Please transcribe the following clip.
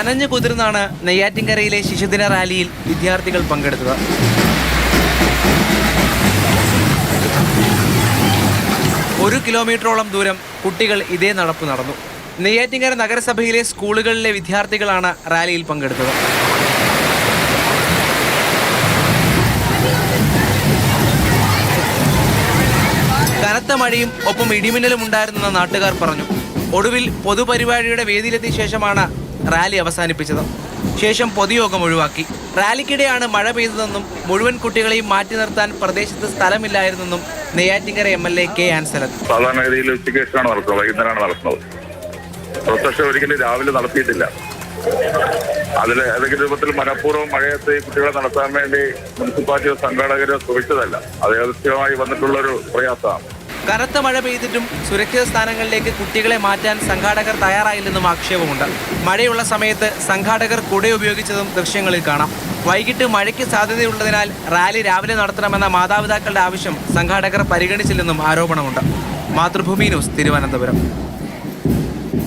നനഞ്ഞു കുതിർന്നാണ് നെയ്യാറ്റിൻകരയിലെ ശിശുദിന റാലിയിൽ വിദ്യാർത്ഥികൾ പങ്കെടുത്തത്. ഒരു കിലോമീറ്ററോളം ദൂരം കുട്ടികൾ ഇതേ നടപ്പ് നടന്നു. നെയ്യാറ്റിൻകര നഗരസഭയിലെ സ്കൂളുകളിലെ വിദ്യാർത്ഥികളാണ് റാലിയിൽ പങ്കെടുത്തത്. കനത്ത മഴയും ഒപ്പം ഇടിമിന്നലും ഉണ്ടായിരുന്നെന്ന് നാട്ടുകാർ പറഞ്ഞു. ഒടുവിൽ പൊതുപരിപാടിയുടെ വേദിയിലെത്തിയ ശേഷമാണ് റാലി അവസാനിപ്പിച്ചത് ശേഷം പൊതുയോഗം ഒഴിവാക്കി. റാലിക്കിടെയാണ് മഴ പെയ്തതെന്നും മുഴുവൻ കുട്ടികളെയും മാറ്റി നിർത്താൻ പ്രദേശത്ത് സ്ഥലമില്ലായിരുന്നെന്നും Neyyattinkara M L A K Ansalan സാധാരണഗതിയിൽ ഉച്ചയ്ക്ക് ശേഷമാണ് നടക്കുന്നത് വൈകുന്നേരമാണ് നടത്തുന്നത് പ്രൊസഷൻ ഒരിക്കലും രാവിലെ നടത്തിയിട്ടില്ല. അതിൽ ഏതെങ്കിലും രൂപത്തിൽ മനഃപൂർവം മഴയത്ത് കുട്ടികളെ നടത്താൻ വേണ്ടി മുനിസിപ്പാലിറ്റിയോ സംഘാടകരോ ശ്രമിച്ചതല്ല അത് വന്നിട്ടുള്ള ഒരു പ്രയാസമാണ്. കനത്ത മഴ പെയ്തിട്ടും സുരക്ഷിത സ്ഥാനങ്ങളിലേക്ക് കുട്ടികളെ മാറ്റാൻ സംഘാടകർ തയ്യാറായില്ലെന്നും ആക്ഷേപമുണ്ട്. മഴയുള്ള സമയത്ത് സംഘാടകർ കുട ഉപയോഗിച്ചതും ദൃശ്യങ്ങളിൽ കാണാം. വൈകിട്ട് മഴയ്ക്ക് സാധ്യതയുള്ളതിനാൽ റാലി രാവിലെ നടത്തണമെന്ന മാതാപിതാക്കളുടെ ആവശ്യം സംഘാടകർ പരിഗണിച്ചില്ലെന്നും ആരോപണമുണ്ട്. മാതൃഭൂമി ന്യൂസ് തിരുവനന്തപുരം.